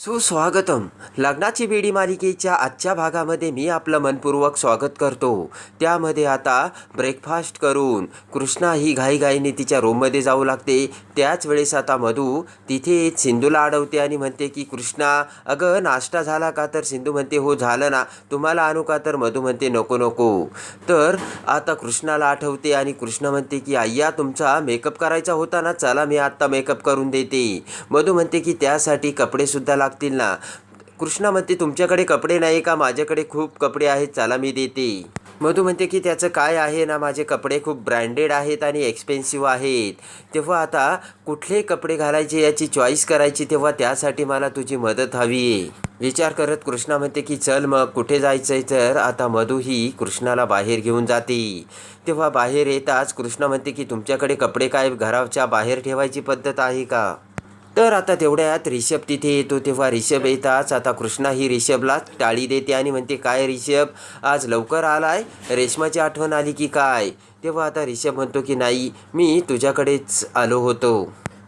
सुस्वागतम. लग्नाची बेडी मालिकेच्या आजच्या भागामध्ये मी आपलं मनपूर्वक स्वागत करतो. त्यामध्ये आता ब्रेकफास्ट करून कृष्णा ही घाईघाईने तिच्या रूममध्ये जाऊ लागते. त्याच वेळेस आता मधू तिथे सिंधूला अडवते आणि म्हणते की कृष्णा अगं नाश्ता झाला का तर? सिंधू म्हणते हो झालं ना. तुम्हाला आणू का तर? मधू म्हणते नको नको. तर आता कृष्णाला आठवते आणि कृष्ण म्हणते की आय्या तुमचा मेकअप करायचा होता ना? चला मी आत्ता मेकअप करून देते. मधू म्हणते की त्यासाठी कपडेसुद्धा लागतील ना. कृष्णा म्हणते तुमच्याकडे कपडे नाही का? माझ्याकडे खूप कपडे आहेत चला मी देते. मधू म्हणते की त्याचं काय आहे ना माझे कपडे खूप ब्रँडेड आहेत आणि एक्सपेन्सिव्ह आहेत. तेव्हा आता कुठले कपडे घालायचे याची चॉईस करायची तेव्हा त्यासाठी मला तुझी मदत हवी आहे. विचार करत कृष्णा म्हणते की चल मग कुठे जायचंय तर? आता मधू ही कृष्णाला बाहेर घेऊन जाते. तेव्हा बाहेर येताच कृष्णा म्हणते की तुमच्याकडे कपडे काय? घराच्या बाहेर ठेवायची पद्धत आहे का? तर आता तेवढ्यात रिषभ तिथे येतो तेव्हा रिषभ येताच आता कृष्णा ही रिषभला टाळी देते आणि म्हणते काय रिषभ आज लवकर आलाय? रेशमाची आठवण आली की काय? तेव्हा आता रिषभ म्हणतो की नाही मी तुझ्याकडेच आलो होतो.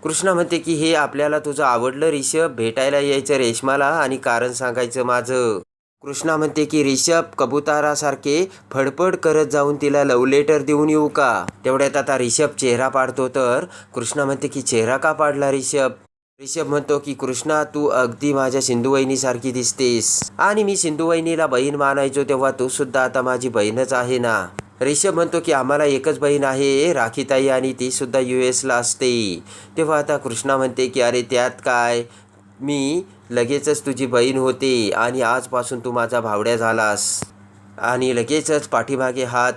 कृष्णा म्हणते की हे आपल्याला तुझं आवडलं रिषभ भेटायला यायचं रेशमाला आणि कारण सांगायचं माझं. कृष्णा म्हणते की रिषभ कबुतारासारखे फडफड करत जाऊन तिला लव लेटर देऊन येऊ का? तेवढ्यात आता रिषभ चेहरा पाडतो तर कृष्णा म्हणते की चेहरा का पाडला रिषभ? रिषभ म्हणतो की कृष्णा तू अगदी माझ्या सिंधुवहिनीसारखी दिसतेस. आणि मी सिंधुवहिनीला बहीण मानायचो तेव्हा तू सुद्धा आता माझी बहीणच आहे ना? रिषभ म्हणतो की आम्हाला एकच बहीण आहे राखीताई आणि ती सुद्धा यू एसला असते. तेव्हा आता कृष्णा म्हणते की अरे त्यात काय? मी लगेचच तुझी बहीण होते आणि आजपासून तू माझा भावड्या झालास. आणि लगेचच पाठीमागे हात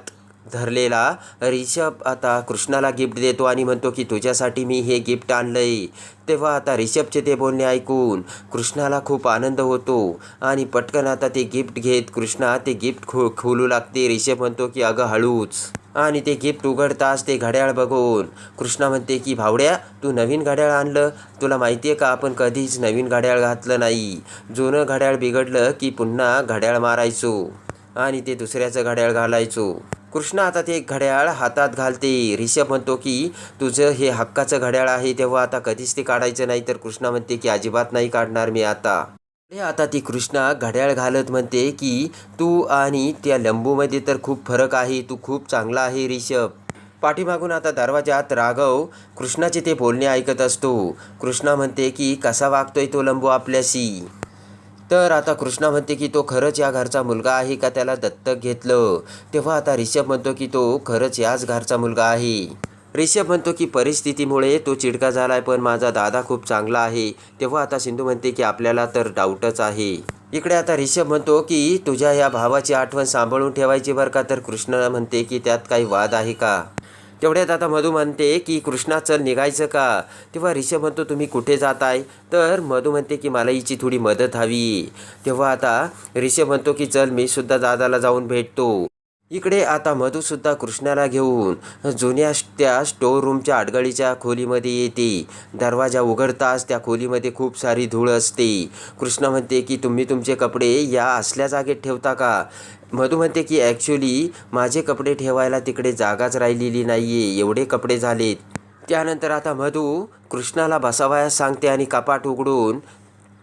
धरलेला. रिषभ आता कृष्णाला गिफ्ट देतो आणि म्हणतो की तुझ्यासाठी मी हे गिफ्ट आणलंय. तेव्हा आता रिषभचे ते बोलणे ऐकून कृष्णाला खूप आनंद होतो आणि पटकन आता ते गिफ्ट घेत कृष्णा ते गिफ्ट खो खोलू लागते. रिषभ म्हणतो की अगं हळूच. आणि ते गिफ्ट उघडताच ते घड्याळ बघून कृष्णा म्हणते की भावड्या तू नवीन घड्याळ आणलं? तुला माहिती आहे का आपण कधीच नवीन घड्याळ घातलं नाही. जुनं घड्याळ बिघडलं की पुन्हा घड्याळ मारायचो आणि ते दुसऱ्याचं घड्याळ घालायचो. कृष्णा आता ते घड्याळ हातात घालते. रिषभ म्हणतो की तुझं हे हक्काचं घड्याळ आहे तेव्हा आता कधीच ते काढायचं नाही. तर कृष्णा म्हणते की अजिबात नाही काढणार मी आता. अरे आता ती कृष्णा घड्याळ घालत म्हणते की तू आणि त्या लंबूमध्ये तर खूप फरक आहे तू खूप चांगला आहे रिषभ पाठीमागून आता दरवाजात राघव कृष्णाचे ते बोलणे ऐकत असतो. कृष्णा म्हणते की कसा वागतोय तो लंबू आपल्याशी? तर आता कृष्णा म्हणते की तो खरंच या घरचा मुलगा आहे का त्याला दत्तक घेतलं? तेव्हा आता रिषभ म्हणतो की तो खरंच याच घरचा मुलगा आहे. रिषभ म्हणतो की परिस्थितीमुळे तो चिडका झाला आहे पण माझा दादा खूप चांगला आहे. तेव्हा आता सिंधू म्हणते की आपल्याला तर डाऊटच आहे. इकडे आता रिषभ म्हणतो की तुझ्या या भावाची आठवण सांभाळून ठेवायची बरं का? तर कृष्ण म्हणते की त्यात काही वाद आहे का? तेवढ्यात आता मधू म्हणते की कृष्णा चल निघायचं का? तेव्हा ऋषभ म्हणतो तुम्ही कुठे जाताय? तर मधू म्हणते की मला हिची थोडी मदत हवी. तेव्हा आता ऋषभ म्हणतो की चल मी सुद्धा दादाला जाऊन भेटतो. इकडे आता मधूसुद्धा कृष्णाला घेऊन जुन्या त्या स्टोर रूमच्या आडगळीच्या खोलीमध्ये येते. दरवाजा उघडताच त्या खोलीमध्ये खूप सारी धूळ असते. कृष्ण म्हणते की तुम्ही तुमचे कपडे या असल्या जागेत ठेवता का? मधू म्हणते की ॲक्च्युली माझे कपडे ठेवायला तिकडे जागाच राहिलेली नाही आहे एवढे कपडे झालेत. त्यानंतर आता मधू कृष्णाला बसावयास सांगते आणि कपाट उघडून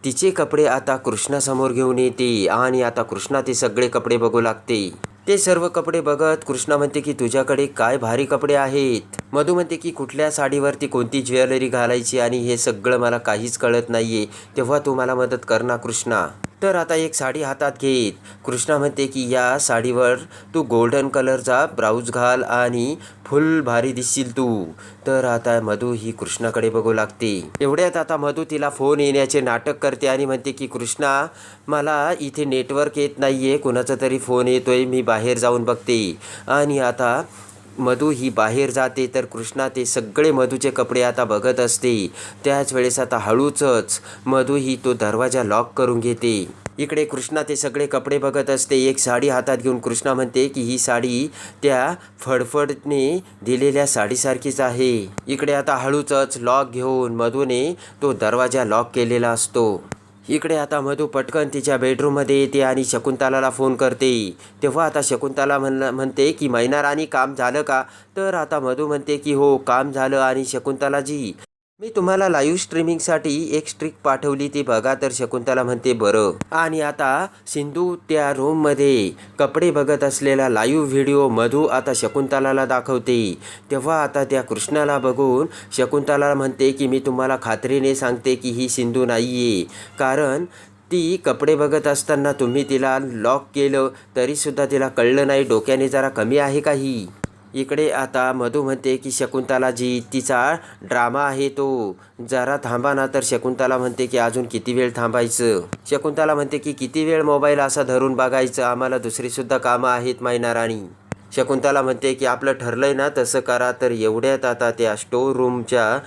तिचे कपडे आता कृष्णासमोर घेऊन येते आणि आता कृष्णा ते सगळे कपडे बघू लागते. ते सर्व कपडे बघत कृष्णा म्हणते की तुझ्याकडे काय भारी कपडे आहेत? मधू म्हणते की कुठल्या साडीवरती कोणती ज्वेलरी घालायची आणि हे सगळं मला काहीच कळत नाहीये. तेव्हा तू मला मदत कर ना कृष्णा. तर आता एक साडी हातात घेत. कृष्णा म्हणते की या साडीवर तू गोल्डन कलरचा ब्राऊज घाल आणि फुल भारी दिसशील तू. तर आता मधू ही कृष्णाकडे बघू लागते. एवढ्यात आता मधू तिला फोन येण्याचे नाटक करते आणि म्हणते की कृष्णा मला इथे नेटवर्क येत नाही आहे कुणाचा तरी फोन येतोय. मी बाहेर जाऊन बघते. आणि आता मधू ही बाहेर जाते तर कृष्णा ते सगळे मधूचे कपडे आता बघत असते. त्याच वेळेस आता हळूचच मधू ही तो दरवाजा लॉक करून घेते. इकडे कृष्णा ते सगळे कपडे बघत असते. एक साडी हातात घेऊन कृष्णा म्हणते की ही साडी त्या फडफडने दिलेल्या साडीसारखीच आहे. इकडे आता हळूचच लॉक घेऊन मधूने तो दरवाजा लॉक केलेला असतो. इकडे आता मधू पटकन तिच्या बेडरूममध्ये येते आणि शकुंतलाला फोन करते. तेव्हा आता शकुंतला म्हणला म्हणते की मैना राणी काम झालं का? तर आता मधू म्हणते की हो काम झालं. आणि शकुंतलाजी मी तुम्हाला लाईव्ह स्ट्रीमिंगसाठी एक स्ट्रिक पाठवली ती बघा तर शकुंतला म्हणते बरं. आणि आता सिंधू त्या रूममध्ये कपडे बघत असलेला लाईव्ह व्हिडिओ मधू आता शकुंतलाला दाखवते. तेव्हा आता त्या कृष्णाला बघून शकुंतला म्हणते की मी तुम्हाला खात्रीने सांगते की ही सिंधू नाही आहे कारण ती कपडे बघत असताना तुम्ही तिला लॉक केलं तरीसुद्धा तिला कळलं नाही डोक्याने जरा कमी आहे काही इकडे आता मधू म्हणते की शकुंतलाजी तिचा ड्रामा आहे तो जरा थांबा ना. तर शकुंतला म्हणते की अजून किती वेळ थांबायचं? शकुंतला म्हणते की किती वेळ मोबाईल असा धरून बघायचं? आम्हाला दुसरीसुद्धा कामं आहेत मैना राणी. शकुंतला म्हणते की आपलं ठरलंय ना तसं करा. तर एवढ्यात आता त्या स्टोर रूमच्या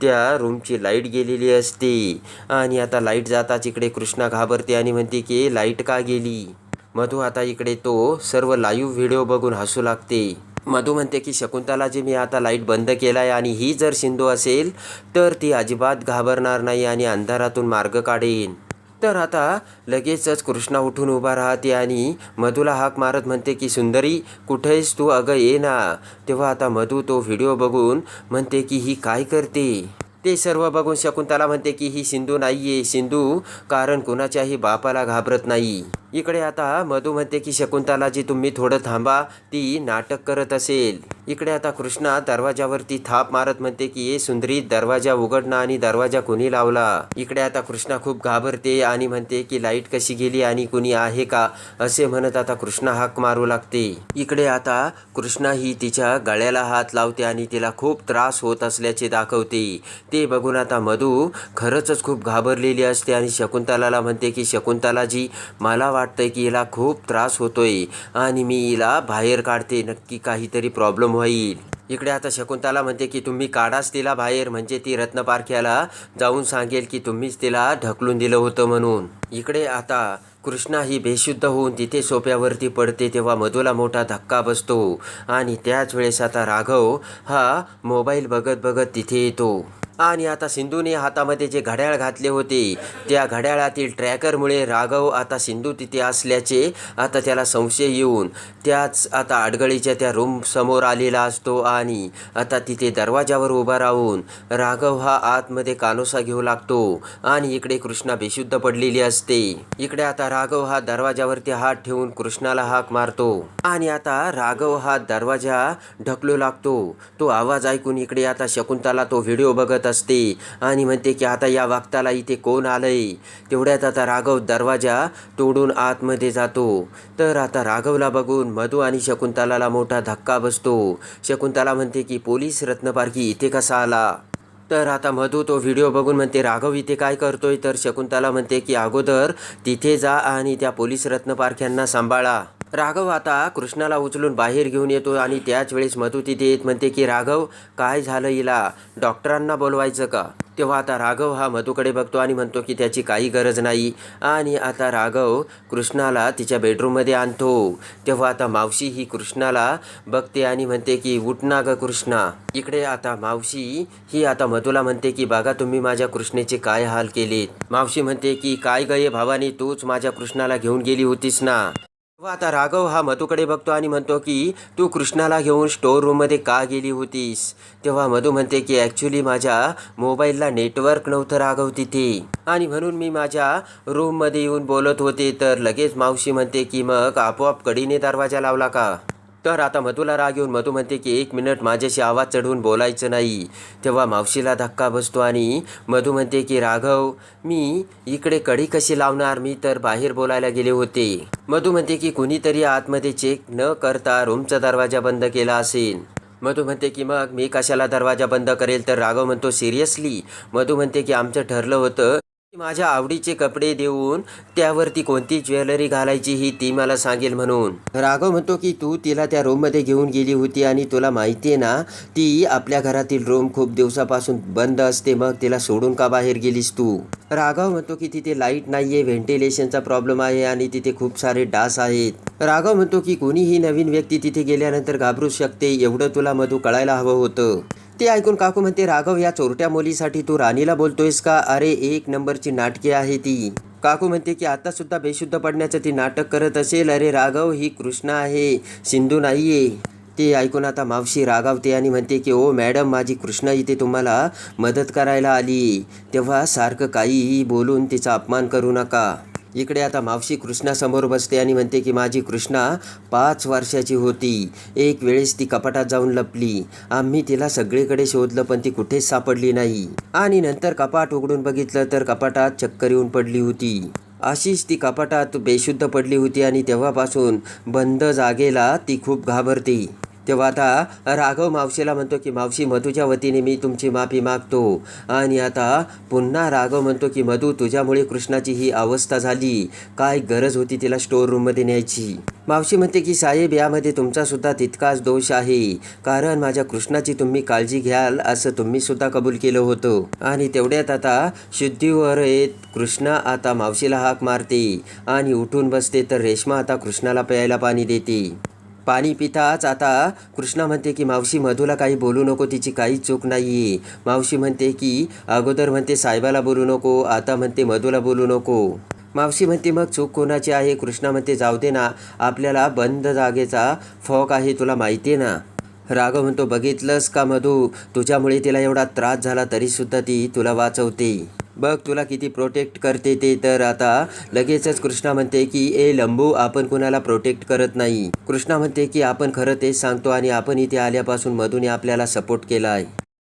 त्या रूमची लाइट गेलेली असते. आणि आता लाइट जाताच इकडे कृष्णा घाबरते आणि म्हणते की लाइट का गेली? मधू आता इकडे तो सर्व लाईव्ह व्हिडिओ बघून हसू लागते. मधू म्हणते की शकुंतलाजी मी आता लाइट बंद केला आहे आणि ही जर सिंधू असेल तर ती अजिबात घाबरणार नाही आणि अंधारातून मार्ग काढेन. तर आता लगेचच कृष्णा उठून उभा राहते आणि मधूला हाक मारत म्हणते की सुंदरी कुठेच तू अगं ये ना. तेव्हा आता मधू तो व्हिडिओ बघून म्हणते की ही काय करते? ते सर्व बघून शकुंतला म्हणते की ही सिंधू नाही आहे सिंधू कारण कुणाच्याही बापाला घाबरत नाही. इकडे आता मधू म्हणते की शकुंतलाजी तुम्ही थोडं थांबा ती नाटक करत असेल. इकडे आता कृष्णा दरवाजावरती थाप मारत म्हणते की ये सुंदरी दरवाजा उघडणं आणि दरवाजा कुणी लावला? इकडे आता कृष्णा खूप घाबरते आणि म्हणते की लाइट कशी गेली आणि कुणी आहे का? असे म्हणत आता कृष्णा हाक मारू लागते. इकडे आता कृष्णा ही तिच्या गळ्याला हात लावते आणि तिला खूप त्रास होत असल्याचे दाखवते. ते बघून आता मधू खरंच खूप घाबरलेली असते आणि शकुंतलाला म्हणते की शकुंतलाजी मला वाटतंय की हिला खूप त्रास होतोय आणि मी हिला बाहेर काढते. नक्की काहीतरी प्रॉब्लेम होईल. इकडे आता शकुंतला म्हणते की तुम्ही काढाच तिला बाहेर. म्हणजे ती रत्नपारख्याला जाऊन सांगेल की तुम्हीच तिला ढकलून दिलं होतं म्हणून. इकडे आता कृष्णा ही बेशुद्ध होऊन तिथे सोप्यावरती पडते तेव्हा मधूला मोठा धक्का बसतो. आणि त्याच वेळेस आता राघव हा मोबाईल बघत बघत तिथे येतो. आणि आता सिंधूने हातामध्ये जे घड्याळ घातले होते त्या घड्याळातील ट्रॅकरमुळे राघव आता सिंधू तिथे असल्याचे आता त्याला संशय येऊन त्याच आता अडगळीच्या त्या रूम समोर आलेला असतो आणि आता तिथे दरवाजावर उभा राहून राघव हा आतमध्ये कानोसा घेऊ लागतो आणि इकडे कृष्णा बेशुद्ध पडलेली असते. इकडे आता राघव हा दरवाजावरती हात ठेवून कृष्णाला हाक मारतो आणि आता राघव हा दरवाजा ढकलू लागतो. तो आवाज ऐकून इकडे आता शकुंतला तो व्हिडिओ बघत असते. आणि म्हणते की आता या वक्ताला इथे कोण आलंय? तेवढ्यात आता राघव दरवाजा तोडून आतमध्ये जातो. तर आता राघवला बघून मधू आणि शकुंतलाला मोठा धक्का बसतो. शकुंतला म्हणते की पोलीस रत्नपारखी इथे कसा आला? तर आता मधू तो व्हिडिओ बघून म्हणते राघव इथे काय करतोय? तर शकुंतला म्हणते की अगोदर तिथे जा आणि त्या पोलीस रत्नपारख्यांना सांभाळा. राघव आता कृष्णाला उचलून बाहेर घेऊन येतो आणि त्याच वेळेस मधू तिथे येत म्हणते की राघव काय झालं हिला? डॉक्टरांना बोलवायचं का? तेव्हा आता राघव हा मधूकडे बघतो आणि म्हणतो की त्याची काही गरज नाही. आणि आता राघव कृष्णाला तिच्या बेडरूममध्ये आणतो. तेव्हा आता मावशी ही कृष्णाला बघते आणि म्हणते की उठ ना ग कृष्णा. इकडे आता मावशी ही आता मधूला म्हणते की बघा तुम्ही माझ्या कृष्णेचे काय हाल केलेत. मावशी म्हणते की काय गये भावानी तूच माझ्या कृष्णाला घेऊन गेली होतीस ना? व आता राघव हा मधूकडे बघतो आणि म्हणतो की तू कृष्णाला घेऊन स्टोअर रूममध्ये का गेली होतीस? तेव्हा मधू म्हणते की ॲक्च्युली माझ्या मोबाईलला नेटवर्क नव्हतं राघव तिथे. आणि म्हणून मी माझ्या रूममध्ये येऊन बोलत होते तर लगेच मावशी म्हणते की मग आपोआप कडीने दरवाजा लावला का? तर आता मधूला राग येऊन मधू म्हणते की एक मिनिट माझ्याशी आवाज चढवून बोलायचं नाही. तेव्हा मावशीला धक्का बसतो आणि मधू म्हणते की राघव मी इकडे कडी कशी लावणार? मी तर बाहेर बोलायला गेले होते. मधू म्हणते की कुणीतरी आतमध्ये चेक न करता रूमचा दरवाजा बंद केला असेल. मधू म्हणते की मग मी कशाला दरवाजा बंद करेल? तर राघव म्हणतो सिरियसली? मधू म्हणते की आमचं ठरलं होतं माझ्या आवडीचे कपडे देऊन त्यावरती कोणती ज्वेलरी घालायची ही ती मला सांगेल म्हणून. राघव म्हणतो की तू तिला त्या रूममध्ये घेऊन गेली होती आणि तुला माहिती आहे ना ती आपल्या घरातील रूम खूप दिवसापासून बंद असते मग तिला सोडून का बाहेर गेलीस तू? राघव म्हणतो की तिथे लाइट नाहीये व्हेंटिलेशनचा प्रॉब्लेम आहे आणि तिथे खूप सारे डास आहेत. राघव म्हणतो की कोणीही नवीन व्यक्ती तिथे गेल्यानंतर घाबरू शकते एवढं तुला मधू कळायला हवं होतं. ते ऐकून काकू म्हणते राघव या चोरट्या मुलीसाठी तू राणीला बोलतोयस का? अरे एक नंबरची नाटके आहे ती. काकू म्हणते की आता सुद्धा बेशुद्ध पडण्याचं ती नाटक करत असेल. अरे राघव ही कृष्णा आहे सिंधू नाहीये. ते ऐकून आता मावशी रागावते आणि म्हणते की ओ मॅडम माझी कृष्णा इथे तुम्हाला मदत करायला आली. तेव्हा सारखं काहीही बोलून तिचा अपमान करू नका. इकडे आता मावशी कृष्णासमोर बसते आणि म्हणते की माझी कृष्णा पाच वर्षाची होती. एक वेळेस ती कपाटात जाऊन लपली. आम्ही तिला सगळीकडे शोधलं पण ती कुठेच सापडली नाही. आणि नंतर कपाट उघडून बघितलं तर कपाटात चक्कर येऊन पडली होती. अशीच ती कपाटात बेशुद्ध पडली होती आणि तेव्हापासून बंद जागेला ती खूप घाबरते. तेव्हा आता राघव मावशीला म्हणतो की मावशी मधूच्या वतीने मी तुमची माफी मागतो. आणि आता पुन्हा राघव म्हणतो की मधू तुझ्यामुळे कृष्णाची ही अवस्था झाली. काय गरज होती तिला स्टोर रूममध्ये न्यायची? मावशी म्हणते की साहेब यामध्ये तुमचासुद्धा तितकाच दोष आहे. कारण माझ्या कृष्णाची तुम्ही काळजी घ्याल असं तुम्ही सुद्धा कबूल केलं होतं. आणि तेवढ्यात आता शुद्धीवर येत कृष्णा आता मावशीला हाक मारते. आणि उठून बसते तर रेश्मा आता कृष्णाला प्यायला पाणी देते. पाणी पिताच आता कृष्णा म्हणते की मावशी मधूला काही बोलू नको तिची काहीच चूक नाही आहे मावशी म्हणते की अगोदर म्हणते साहेबाला बोलू नको आता म्हणते मधूला बोलू नको. मावशी म्हणते मग चूक कोणाची आहे? कृष्णा म्हणते जाऊ दे ना आपल्याला बंद जागेचा फॉक आहे तुला माहिती आहे ना. राघव म्हणतो बघितलंस का मधू? तुझ्यामुळे तिला एवढा त्रास झाला तरीसुद्धा ती तुला वाचवते. बघ तुला किती प्रोटेक्ट करते ते. तर आता लगेचच कृष्णा म्हणते की ए लंबू आपण कुणाला प्रोटेक्ट करत नाही. कृष्णा म्हणते की आपण खरं तेच सांगतो आणि आपण इथे आल्यापासून मधूने आपल्याला सपोर्ट केला आहे.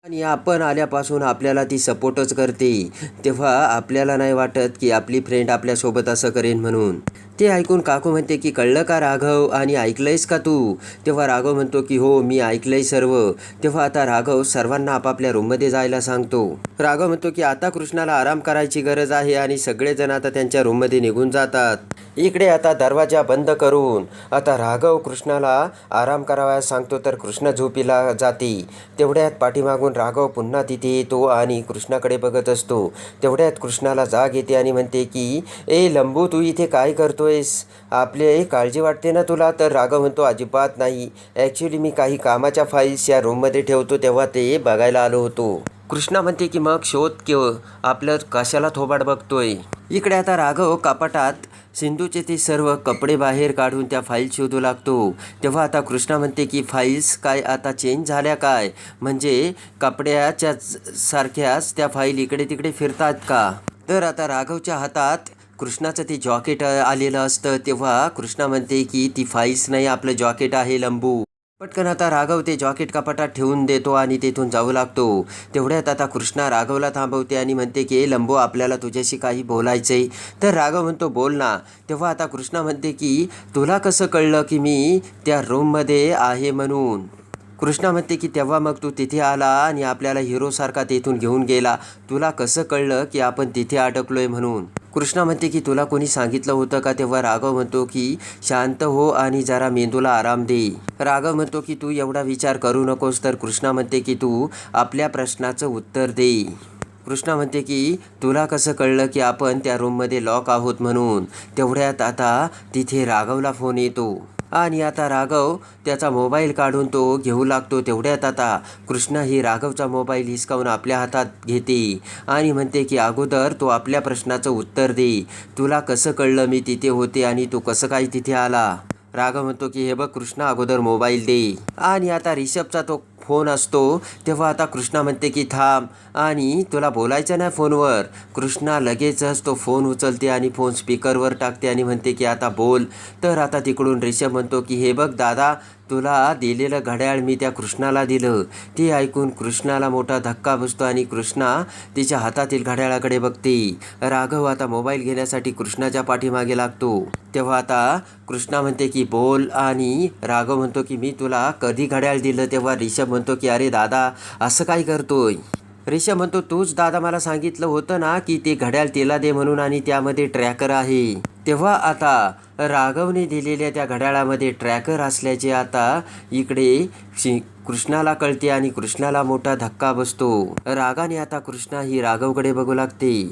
आणि आपण आल्यापासून आपल्याला ती सपोर्टच करते. तेव्हा आपल्याला नाही वाटत की आपली फ्रेंड आपल्यासोबत असं करेन म्हणून. ते ऐकून काकू म्हणते की कळलं का राघव? आणि ऐकलंयस का तू? तेव्हा राघव म्हणतो की हो मी ऐकलंय सर्व. तेव्हा आता राघव सर्वांना आपापल्या रूममध्ये जायला सांगतो. राघव म्हणतो की आता कृष्णाला आराम करायची गरज आहे आणि सगळेजण आता त्यांच्या रूममध्ये निघून जातात. इकडे आता दरवाजा बंद करून. आता राघव कृष्णाला आराम करावयास सांगतो तर कृष्ण झोपीला जाते. तेवढ्यात पाठीमागून राघव पुन्हा तिथे येतो आणि कृष्णाकडे बघत असतो. तेवढ्यात कृष्णाला जाग येते आणि म्हणते की ए लंबू तू इथे काय करतोयस आपले काळजी वाटते ना तुला? तर राघव म्हणतो अजिबात नाही. ॲक्च्युली मी काही कामाच्या फाईल्स या रूममध्ये ठेवतो तेव्हा ते बघायला आलो होतो. कृष्णा म्हणते की मग शोध केव आपलं कशाला थोबाड बघतोय? इकडे आता राघव कपाटात सिंधूचे ते सर्व कपडे बाहेर काढून त्या फाईल शोधू लागतो. तेव्हा आता कृष्णा म्हणते की फाईल्स काय आता चेंज झाल्या काय? म्हणजे कपड्याच्या सारख्याच त्या फाईल इकडे तिकडे फिरतात का? तर आता राघवच्या हातात कृष्णाचं ते जॉकेट आलेलं असतं तेव्हा कृष्णा म्हणते की ती फाईल्स नाही आपलं जॉकेट आहे लंबू. पटकन आता राघव ते जॉकेट कपाटात ठेवून देतो आणि तेथून जाऊ लागतो. तेवढ्यात आता कृष्णा राघवला थांबवते आणि म्हणते की "ए लंबो आपल्याला तुझ्याशी काही बोलायचं आहे तर राघव म्हणतो बोल ना. तेव्हा आता कृष्णा म्हणते की तुला कसं कळलं की मी त्या रूममध्ये आहे म्हणून? कृष्णा म्हणते की तेव्हा मग तू तिथे आला आणि आपल्याला हिरोसारखा तेथून घेऊन गेला. तुला कसं कळलं की आपण तिथे अडकलोय म्हणून? कृष्णा म्हणते की तुला कोणी सांगितलं होतं का? तेव्हा राघव म्हणतो की शांत हो आणि जरा मेंदूला आराम दे. राघव म्हणतो की तू एवढा विचार करू नकोस. तर कृष्णा म्हणते की तू आपल्या प्रश्नाचं उत्तर दे. कृष्णा म्हणते की तुला कसं कळलं की आपण त्या रूममध्ये लॉक आहोत म्हणून? तेवढ्यात आता तिथे राघवला फोन येतो. आणि आता राघव त्याचा मोबाईल काढून तो घेऊ लागतो तेवढ्यात आता. कृष्णा ही राघवचा मोबाईल हिसकावून आपल्या हातात घेते आणि म्हणते की अगोदर तो आपल्या प्रश्नाचं उत्तर दे. तुला कसं कळलं मी तिथे होते आणि तू कसं काय तिथे आला? राघव म्हणतो की हे बघ कृष्णा अगोदर मोबाईल दे. आणि आता रिषभचा तो फोन असतो तेव्हा आता कृष्णा म्हणते की थांब आणि तुला बोलायचं नाही फोनवर. कृष्णा लगेचच तो फोन उचलते आणि फोन स्पीकरवर टाकते आणि म्हणते की आता बोल. तर आता तिकडून रिषभ म्हणतो की हे बघ दादा तुला दिलेलं घड्याळ मी त्या कृष्णाला दिलं. ते ऐकून कृष्णाला मोठा धक्का बसतो आणि कृष्णा तिच्या हातातील घड्याळाकडे बघते. राघव आता मोबाईल घेण्यासाठी कृष्णाच्या पाठीमागे लागतो. तेव्हा आता कृष्णा म्हणते की बोल. आणि राघव म्हणतो की मी तुला कधी घड्याळ दिलं? तेव्हा रिषभ म्हणतो की अरे दादा असं काय करतोय? रिषभ म्हणतो तूच दादा मला सांगितलं होतं ना की ते घड्याळ तिला दे म्हणून आणि त्यामध्ये ट्रॅकर आहे. तेव्हा आता राघवने दिलेल्या त्या घड्याळामध्ये ट्रॅकर असल्याचे आता इकडे शि कृष्णाला कळते आणि कृष्णाला मोठा धक्का बसतो. रागाने आता कृष्णा ही राघवकडे बघू लागते.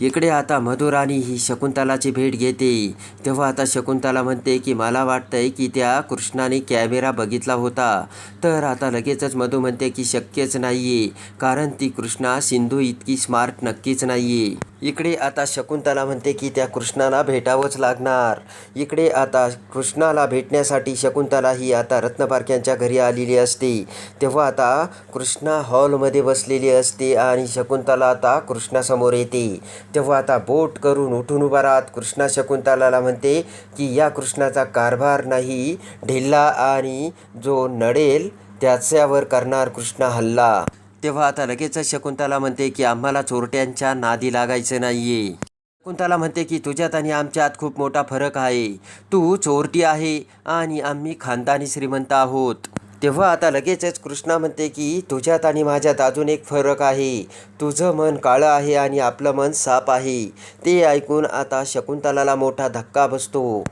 इकडे आता मधुराणी ही शकुंतलाची भेट घेते. तेव्हा आता शकुंतला म्हणते की मला वाटतंय की त्या कृष्णाने कॅमेरा बघितला होता. तर आता लगेचच मधू म्हणते की शक्यच नाहीये. कारण ती कृष्णा सिंधू इतकी स्मार्ट नक्कीच नाहीये. इकडे आता शकुंतला म्हणते की त्या कृष्णाला भेटावंच लागणार. इकडे आता कृष्णाला भेटण्यासाठी शकुंतला ही आता रत्नपारख्यांच्या घरी आलेली असते. तेव्हा आता कृष्णा हॉलमध्ये बसलेली असते आणि शकुंतला आता कृष्णासमोर येते. तेव्हा आता बोट करून उठून उभा राहत कृष्णा शकुंतलाला म्हणते की या कृष्णाचा कारभार नाही ढिल्ला आणि जो नडेल त्याच्यावर करणार कृष्णा हल्ला. तेव्हा आता लगेचच शकुंतला म्हणते की आम्हाला चोरट्यांच्या नादी लागायचं नाहीये. शकुंतला म्हणते की तुझ्यात आणि आमच्यात खूप मोठा फरक आहे. तू चोरटी आहे आणि आम्ही खानदानी श्रीमंत आहोत. तेव्हा आता लगेचच कृष्णा म्हणते की तुझ्यात आणि माझ्यात अजून एक फरक आहे. तुझं मन काळं आहे आणि आपलं मन साप आहे. ते ऐकून आता शकुंतलाला मोठा धक्का बसतो.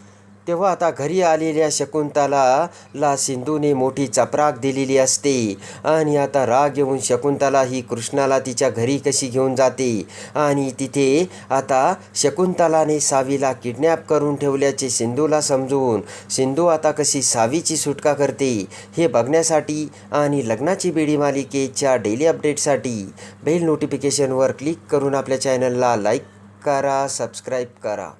तेव्हा आता घरी आलेल्या शकुंतला ला सिंधूने मोठी चपराक दिलेली असते. आणि आता राग येऊन शकुंतला ही कृष्णाला तिच्या घरी कशी घेऊन जाते. आणि तिथे आता शकुंतलाने सावीला किडनॅप करून ठेवल्याचे सिंधूला समजून सिंधू आता कशी सावीची सुटका करते हे बघण्यासाठी आणि लग्नाची बेडी मालिकेच्या डेली अपडेटसाठी बेल नोटिफिकेशनवर क्लिक करून आपल्या चॅनलला लाईक करा सबस्क्राईब करा.